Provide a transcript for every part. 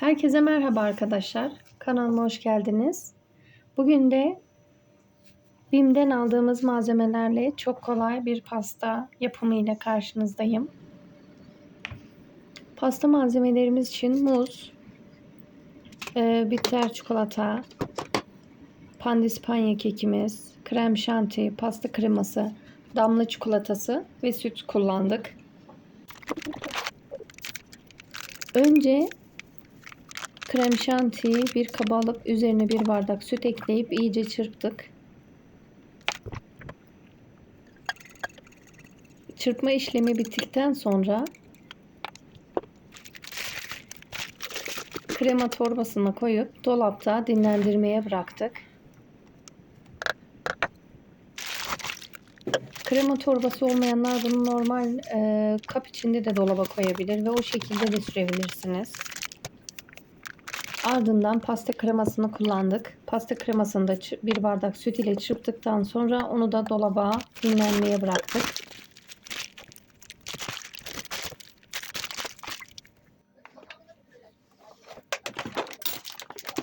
Herkese merhaba arkadaşlar. Kanalıma hoş geldiniz. Bugün de BİM'den aldığımız malzemelerle çok kolay bir pasta yapımı ile karşınızdayım. Pasta malzemelerimiz için muz, e, bitter çikolata, pandispanya kekimiz, krem şanti, pasta kreması, damla çikolatası ve süt kullandık. Önce krem şantiyi bir kaba alıp üzerine bir bardak süt ekleyip iyice çırptık. Çırpma işlemi bittikten sonra krema torbasına koyup dolapta dinlendirmeye bıraktık. Krema torbası olmayanlar bunu normal e, kap içinde de dolaba koyabilir ve o şekilde de sürebilirsiniz. Ardından pasta kremasını kullandık. Pasta kremasını da bir bardak süt ile çırptıktan sonra onu da dolaba dinlenmeye bıraktık.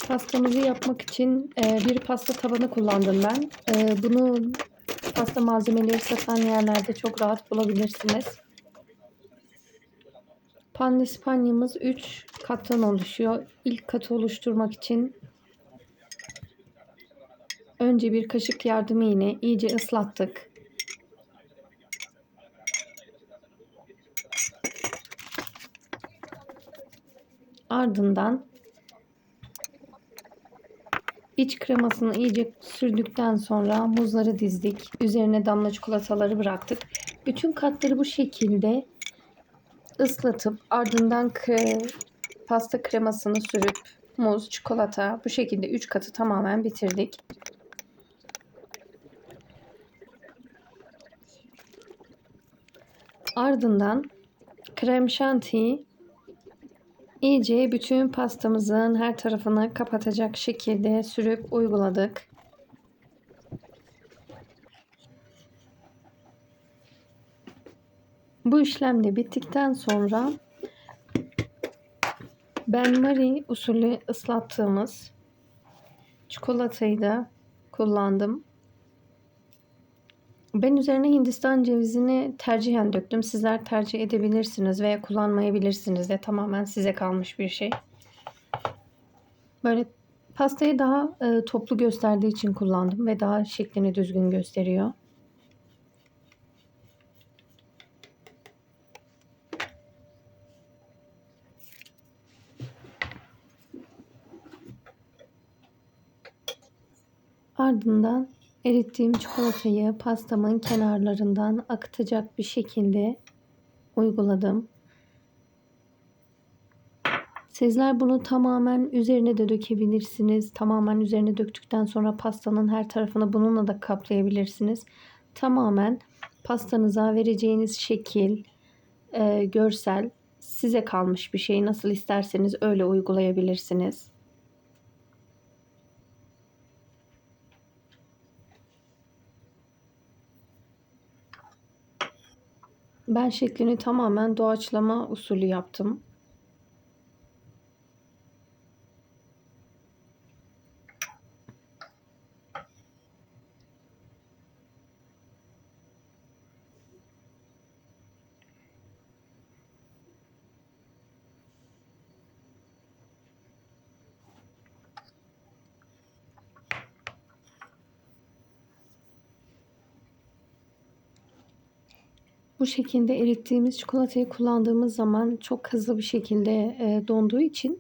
Pastamızı yapmak için e, bir pasta tabanı kullandım ben. E, bunu pasta malzemeleri satan yerlerde çok rahat bulabilirsiniz. Pandispanyamız 3 kattan oluşuyor. İlk katı oluşturmak için önce bir kaşık yardımı ile iyice ıslattık. Ardından iç kremasını iyice sürdükten sonra muzları dizdik. Üzerine damla çikolataları bıraktık. Bütün katları bu şekilde ıslatıp ardından pasta kremasını sürüp muz, çikolata bu şekilde 3 katı tamamen bitirdik. Ardından krem şantiyi iyice bütün pastamızın her tarafını kapatacak şekilde sürüp uyguladık. Bu işlem de bittikten sonra ben Marie usulü ıslattığımız çikolatayı da kullandım. Ben üzerine Hindistan cevizini tercihen döktüm. Sizler tercih edebilirsiniz veya kullanmayabilirsiniz de tamamen size kalmış bir şey. Böyle pastayı daha e, toplu gösterdiği için kullandım ve daha şeklini düzgün gösteriyor. Ardından erittiğim çikolatayı pastamın kenarlarından akıtacak bir şekilde uyguladım. Sizler bunu tamamen üzerine de dökebilirsiniz. Tamamen üzerine döktükten sonra pastanın her tarafını bununla da kaplayabilirsiniz. Tamamen pastanıza vereceğiniz şekil, e, görsel size kalmış bir şey. Nasıl isterseniz öyle uygulayabilirsiniz. Ben şeklini tamamen doğaçlama usulü yaptım. Bu şekilde erittiğimiz çikolatayı kullandığımız zaman çok hızlı bir şekilde e, donduğu için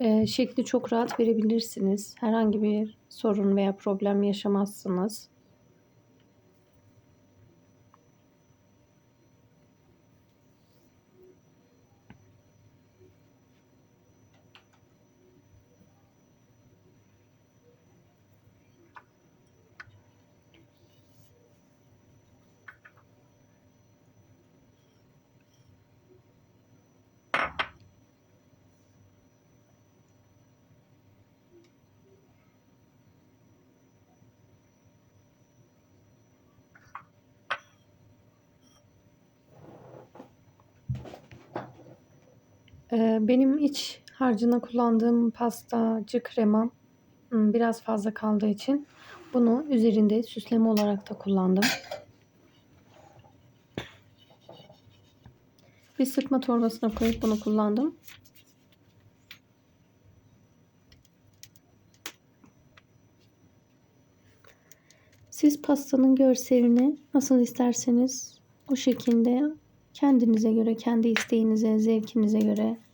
e, şekli çok rahat verebilirsiniz. Herhangi bir sorun veya problem yaşamazsınız. Benim iç Harcına kullandığım pastacı krema hmm, biraz fazla kaldığı için bunu üzerinde süsleme olarak da kullandım. Bir sıkma torbasına koyup bunu kullandım. Siz pastanın görselini nasıl isterseniz o şekilde kendinize göre, kendi isteğinize, zevkinize göre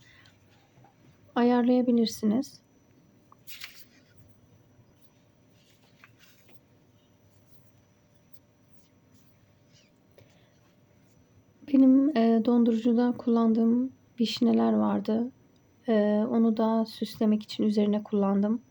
ayarlayabilirsiniz. Benim e, dondurucuda kullandığım vişneler vardı. E, onu da süslemek için üzerine kullandım.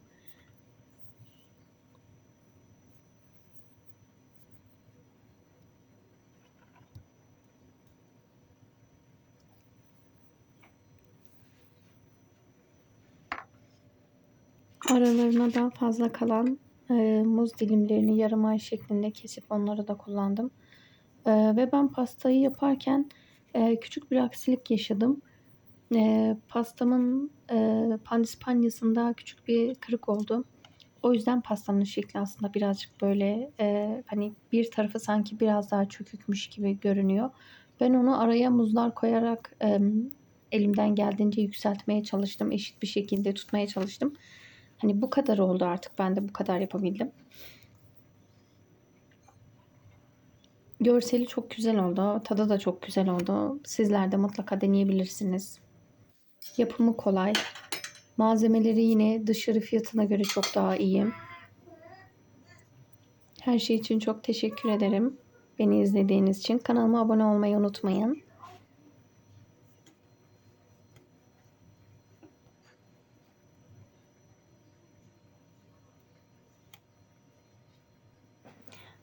Aralarına da fazla kalan e, muz dilimlerini yarım ay şeklinde kesip onları da kullandım. E, ve ben pastayı yaparken e, küçük bir aksilik yaşadım. E, pastamın e, pandispanyasında küçük bir kırık oldu. O yüzden pastanın şekli aslında birazcık böyle e, hani bir tarafı sanki biraz daha çökükmüş gibi görünüyor. Ben onu araya muzlar koyarak e, elimden geldiğince yükseltmeye çalıştım. Eşit bir şekilde tutmaya çalıştım. Hani bu kadar oldu artık. Ben de bu kadar yapabildim. Görseli çok güzel oldu. Tadı da çok güzel oldu. Sizler de mutlaka deneyebilirsiniz. Yapımı kolay. Malzemeleri yine dışarı fiyatına göre çok daha iyi. Her şey için çok teşekkür ederim. Beni izlediğiniz için. Kanalıma abone olmayı unutmayın.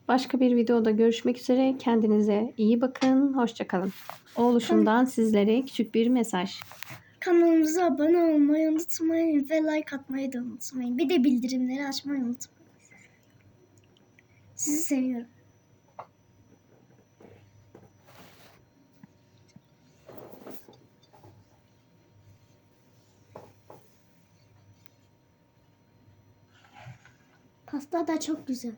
Başka bir videoda görüşmek üzere. Kendinize iyi bakın. Hoşçakalın. Oğluşumdan sizlere küçük bir mesaj. Kanalımıza abone olmayı unutmayın ve like atmayı da unutmayın. Bir de bildirimleri açmayı unutmayın. Sizi seviyorum. Pasta da çok güzel.